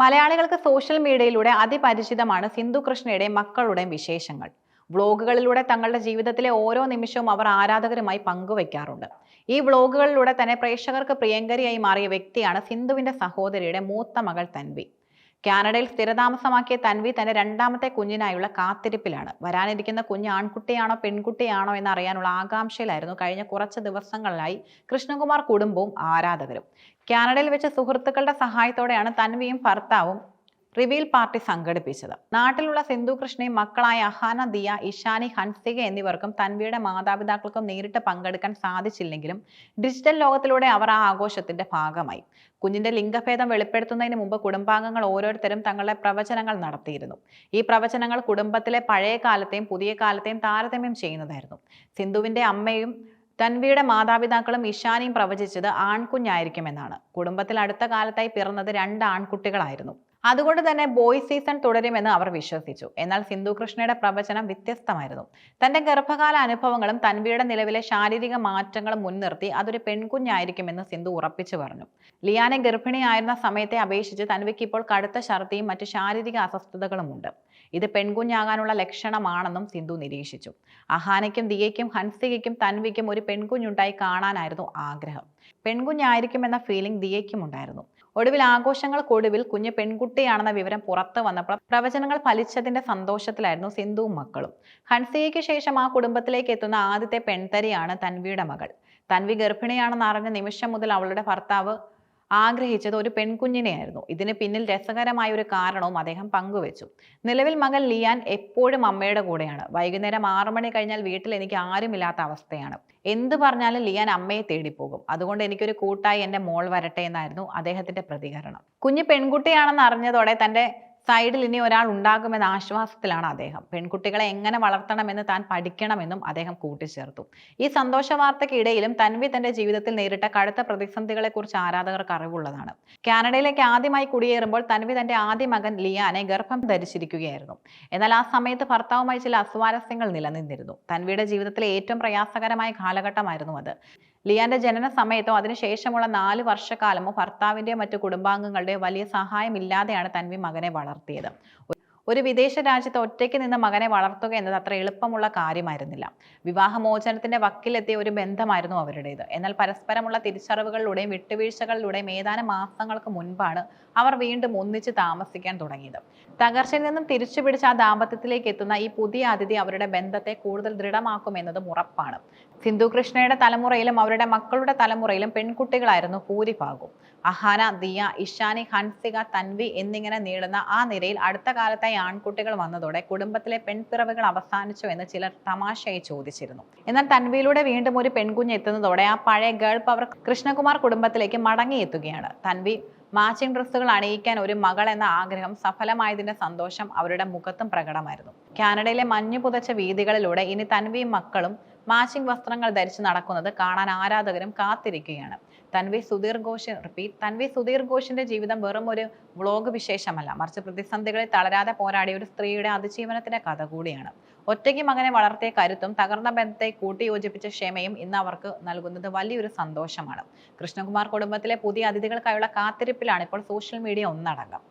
മലയാളികൾക്ക് സോഷ്യൽ മീഡിയയിലൂടെ അതിപരിചിതമാണ് സിന്ധു കൃഷ്ണയുടെയും മക്കളുടെയും വിശേഷങ്ങൾ. വ്ളോഗുകളിലൂടെ തങ്ങളുടെ ജീവിതത്തിലെ ഓരോ നിമിഷവും അവർ ആരാധകരുമായി പങ്കുവയ്ക്കാറുണ്ട് ഈ വ്ളോഗുകളിലൂടെ തന്നെ പ്രേക്ഷകർക്ക് പ്രിയങ്കരിയായി മാറിയ വ്യക്തിയാണ് സിന്ധുവിന്റെ സഹോദരിയുടെ മൂത്ത മകൾ തൻവി. കാനഡയിൽ സ്ഥിരതാമസമാക്കിയ തൻവി തന്റെ രണ്ടാമത്തെ കുഞ്ഞിനായുള്ള കാത്തിരിപ്പിലാണ്. വരാനിരിക്കുന്ന കുഞ്ഞ് ആൺകുട്ടിയാണോ പെൺകുട്ടിയാണോ എന്ന് അറിയാനുള്ള ആകാംക്ഷയിലായിരുന്നു കഴിഞ്ഞ കുറച്ച് ദിവസങ്ങളിലായി കൃഷ്ണകുമാർ കുടുംബവും ആരാധകരും. കാനഡയിൽ വെച്ച് സുഹൃത്തുക്കളുടെ സഹായത്തോടെയാണ് തൻവിയും ഭർത്താവും റിവീൽ പാർട്ടി സംഘടിപ്പിച്ചത്. നാട്ടിലുള്ള സിന്ധു മക്കളായ അഹാന ദിയ ഇഷാനി ഹൻസിക എന്നിവർക്കും തൻവിയുടെ മാതാപിതാക്കൾക്കും നേരിട്ട് പങ്കെടുക്കാൻ സാധിച്ചില്ലെങ്കിലും ഡിജിറ്റൽ ലോകത്തിലൂടെ അവർ ആ ആഘോഷത്തിന്റെ ഭാഗമായി. കുഞ്ഞിന്റെ ലിംഗഭേദം വെളിപ്പെടുത്തുന്നതിന് മുമ്പ് കുടുംബാംഗങ്ങൾ ഓരോരുത്തരും തങ്ങളുടെ പ്രവചനങ്ങൾ നടത്തിയിരുന്നു. ഈ പ്രവചനങ്ങൾ കുടുംബത്തിലെ പഴയ കാലത്തെയും പുതിയ കാലത്തെയും താരതമ്യം ചെയ്യുന്നതായിരുന്നു. സിന്ധുവിന്റെ അമ്മയും തൻവിയുടെ മാതാപിതാക്കളും ഇഷാനിയും പ്രവചിച്ചത് ആൺകുഞ്ഞായിരിക്കുമെന്നാണ്. കുടുംബത്തിൽ അടുത്ത കാലത്തായി പിറന്നത് രണ്ട് ആൺകുട്ടികളായിരുന്നു. അതുകൊണ്ട് തന്നെ ബോയ് സീസൺ തുടരുമെന്ന് അവർ വിശ്വസിച്ചു. എന്നാൽ സിന്ധു കൃഷ്ണയുടെ പ്രവചനം വ്യത്യസ്തമായിരുന്നു. തന്റെ ഗർഭകാല അനുഭവങ്ങളും തൻവിയുടെ നിലവിലെ ശാരീരിക മാറ്റങ്ങളും മുൻനിർത്തി അതൊരു പെൺകുഞ്ഞായിരിക്കുമെന്ന് സിന്ധു ഉറപ്പിച്ചു പറഞ്ഞു. ലിയാനെ ഗർഭിണിയായിരുന്ന സമയത്തെ അപേക്ഷിച്ച് തൻവിക്ക് ഇപ്പോൾ കടുത്ത ഛർദിയും മറ്റ് ശാരീരിക അസ്വസ്ഥതകളുമുണ്ട്. ഇത് പെൺകുഞ്ഞാകാനുള്ള ലക്ഷണമാണെന്നും സിന്ധു നിരീക്ഷിച്ചു. അഹാനയ്ക്കും ദിയയ്ക്കും ഹൻസികയ്ക്കും തൻവിക്കും ഒരു പെൺകുഞ്ഞുണ്ടായി കാണാനായിരുന്നു ആഗ്രഹം. പെൺകുഞ്ഞായിരിക്കുമെന്ന ഫീലിംഗ് ദിയയ്ക്കും ഉണ്ടായിരുന്നു ഒടുവിൽ ആഘോഷങ്ങൾക്കൊടുവിൽ കുഞ്ഞ് പെൺകുട്ടിയാണെന്ന വിവരം പുറത്തു വന്നപ്പോൾ പ്രവചനങ്ങൾ ഫലിച്ചതിന്റെ സന്തോഷത്തിലായിരുന്നു സിന്ധുവും മക്കളും. ഹൻസിയയ്ക്ക് ശേഷം ആ കുടുംബത്തിലേക്ക് എത്തുന്ന ആദ്യത്തെ പെൺതരിയാണ് തൻവിയുടെ മകൾ. തൻവി ഗർഭിണിയാണെന്ന് അറിഞ്ഞ നിമിഷം മുതൽ അവളുടെ ഭർത്താവ് ആഗ്രഹിച്ചത് ഒരു പെൺകുഞ്ഞിനെയായിരുന്നു. ഇതിന് പിന്നിൽ രസകരമായ ഒരു കാരണവും അദ്ദേഹം പങ്കുവച്ചു. നിലവിൽ മകൻ ലിയാൻ എപ്പോഴും അമ്മയുടെ കൂടെയാണ്. വൈകുന്നേരം ആറു മണി കഴിഞ്ഞാൽ വീട്ടിൽ എനിക്ക് ആരുമില്ലാത്ത അവസ്ഥയാണ്. എന്ത് പറഞ്ഞാലും ലിയാൻ അമ്മയെ തേടിപ്പോകും. അതുകൊണ്ട് എനിക്കൊരു കൂട്ടായി എന്റെ മോൾ വരട്ടെ എന്നായിരുന്നു അദ്ദേഹത്തിന്റെ പ്രതികരണം. കുഞ്ഞ് പെൺകുട്ടിയാണെന്ന് അറിഞ്ഞതോടെ തന്റെ സൈഡിൽ ഇനി ഒരാൾ ഉണ്ടാകുമെന്ന ആശ്വാസത്തിലാണ് അദ്ദേഹം. പെൺകുട്ടികളെ എങ്ങനെ വളർത്തണമെന്ന് താൻ പഠിക്കണമെന്നും അദ്ദേഹം കൂട്ടിച്ചേർത്തു. ഈ സന്തോഷ വാർത്തയ്ക്കിടയിലും തൻവി തന്റെ ജീവിതത്തിൽ നേരിട്ട കടുത്ത പ്രതിസന്ധികളെക്കുറിച്ച് ആരാധകർക്ക് അറിവുള്ളതാണ്. കാനഡയിലേക്ക് ആദ്യമായി കുടിയേറുമ്പോൾ തൻവി തന്റെ ആദ്യ മകൻ ലിയാനെ ഗർഭം ധരിച്ചിരിക്കുകയായിരുന്നു. എന്നാൽ ആ സമയത്ത് ഭർത്താവുമായി ചില അസ്വാരസ്യങ്ങൾ നിലനിന്നിരുന്നു. തൻവിയുടെ ജീവിതത്തിലെ ഏറ്റവും പ്രയാസകരമായ കാലഘട്ടമായിരുന്നു അത്. ലിയാന്റെ ജനന സമയത്തോ അതിനുശേഷമുള്ള നാല് വർഷക്കാലമോ ഭർത്താവിന്റെയോ മറ്റു കുടുംബാംഗങ്ങളുടെയോ വലിയ സഹായമില്ലാതെയാണ് തൻവി മകനെ വളർത്തിയത്. ഒരു വിദേശ രാജ്യത്ത് ഒറ്റയ്ക്ക് നിന്ന് മകനെ വളർത്തുക എന്നത് അത്ര എളുപ്പമുള്ള കാര്യമായിരുന്നില്ല. വിവാഹമോചനത്തിന്റെ വക്കിലെത്തിയ ഒരു ബന്ധമായിരുന്നു അവരുടേത്. എന്നാൽ പരസ്പരമുള്ള തിരിച്ചറിവുകളിലൂടെയും വിട്ടുവീഴ്ചകളിലൂടെയും ഏതാനും മാസങ്ങൾക്ക് മുൻപാണ് അവർ വീണ്ടും ഒന്നിച്ച് താമസിക്കാൻ തുടങ്ങിയത്. തകർച്ചയിൽ നിന്നും തിരിച്ചു പിടിച്ച ആ ദാമ്പത്യത്തിലേക്ക് എത്തുന്ന ഈ പുതിയ അതിഥി അവരുടെ ബന്ധത്തെ കൂടുതൽ ദൃഢമാക്കുമെന്നതും ഉറപ്പാണ്. സിന്ധു കൃഷ്ണയുടെ തലമുറയിലും അവരുടെ മക്കളുടെ തലമുറയിലും പെൺകുട്ടികളായിരുന്നു ഭൂരിഭാഗവും. അഹാന ദിയ ഇഷാനി ഹൻസിക തൻവി എന്നിങ്ങനെ നീളുന്ന ആ നിരയിൽ അടുത്ത കാലത്തായി ആൺകുട്ടികൾ വന്നതോടെ കുടുംബത്തിലെ പെൺപിറവുകൾ അവസാനിച്ചു എന്ന് ചിലർ തമാശയായി ചോദിച്ചിരുന്നു. എന്നാൽ തൻവിയിലൂടെ വീണ്ടും ഒരു പെൺകുഞ്ഞ് എത്തുന്നതോടെ ആ പഴയ ഗേൾ പവർ കൃഷ്ണകുമാർ കുടുംബത്തിലേക്ക് മടങ്ങിയെത്തുകയാണ്. തൻവി മാച്ചിങ് ഡ്രസ്സുകൾ അണിയിക്കാൻ ഒരു മകൾ എന്ന ആഗ്രഹം സഫലമായതിന്റെ സന്തോഷം അവരുടെ മുഖത്തും പ്രകടമായിരുന്നു. കാനഡയിലെ മഞ്ഞു പുതച്ച വീതികളിലൂടെ ഇനി തൻവിയും മക്കളും മാച്ചിങ് വസ്ത്രങ്ങൾ ധരിച്ച് നടക്കുന്നത് കാണാൻ ആരാധകരും കാത്തിരിക്കുകയാണ്. തൻവി സുധീർ ഘോഷ് റിപ്പീറ്റ് തൻവി സുധീർ ഘോഷിന്റെ ജീവിതം വെറും ഒരു വ്ളോഗ് വിശേഷമല്ല. മറിച്ച് പ്രതിസന്ധികളിൽ തളരാതെ പോരാടിയ ഒരു സ്ത്രീയുടെ അതിജീവനത്തിന്റെ കഥ കൂടിയാണ്. ഒറ്റയ്ക്ക് മകനെ വളർത്തിയ കരുത്തും തകർന്ന ബന്ധത്തെ കൂട്ടിയോജിപ്പിച്ച ക്ഷമയും ഇന്ന് അവർക്ക് നൽകുന്നത് വലിയൊരു സന്തോഷമാണ്. കൃഷ്ണകുമാർ കുടുംബത്തിലെ പുതിയ അതിഥികൾക്കായുള്ള കാത്തിരിപ്പിലാണ് ഇപ്പോൾ സോഷ്യൽ മീഡിയ ഒന്നടങ്കം.